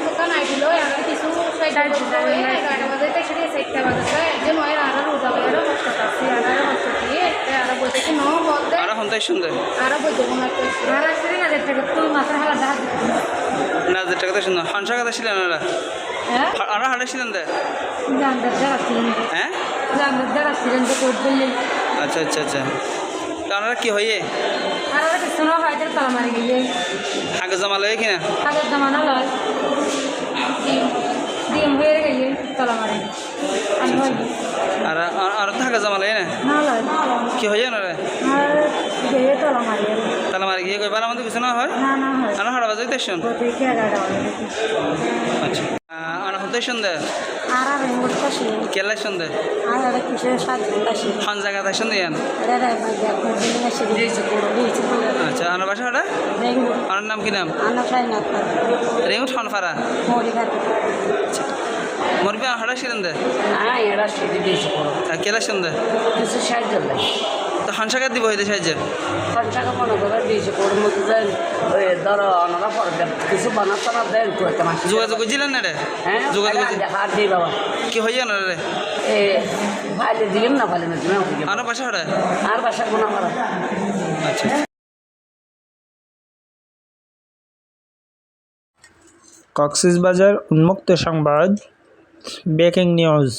দোকান আইছিল আর কিছু সাইডার এগারোটা বাজে তেসে চারটা বাজে একজন ওই আর রোজা বাইরে কষ্ট পাচ্ছি আর কষ্ট দিয়ে আর বলতেছি ন বলতে আর হন্তা শুনতে। আর বলতে কোনো একটা আর আসলে না যেটা তুই মাছের হালা দেখা না যে টাকাতে শুনতো। হানসা কথা ছিলেন ওরা। হ্যাঁ? আর হাঁটা ছিলেন হ্যাঁ? যারা তো করবেন আচ্ছা আচ্ছা আচ্ছা। আপনারা কি হইয়ে? আর আর কিছু না তালা মারি গেলে। হাগে জমা লয়ে কিনা? লয়। হয়ে তালা মারি। আর আর- জমা লয়ে না? না লয়। কি হইয়ে ওনারা? আর গিয়ে তালা মারি। তাহলে মারি গিয়ে কই কিছু না হয়? না না হয়। আর হাড়া বাজে। দেখছেন আচ্ছা হন্তা শুনতে কেলা শুনতে হান জায়গা তাই শুনতে যান আচ্ছা আর বাসা হাটা রেঙ্গুর নাম কি নাম? আনা খাই না রেঙু ফারা মরি ঘাট মরবি হ্যাঁ করো আর কেলা শুনতে হানসাকা দিব হইতে সাহায্য? কত মনে করে দিয়েছে করে মধ্যে দেন ওই ধরো ওনারা পরে দেন কিছু বানাতে না দেন তো একটা মাসে। যোগাযোগ করছিলেন না রে? হ্যাঁ যোগাযোগ হাত দিই বাবা। কি হইয়া না রে? এ দিলাম না না আর বাসা হাড়া আর বাসা গুণা করা আচ্ছা। কক্সবাজার উন্মুক্ত সংবাদ ব্রেকিং নিউজ।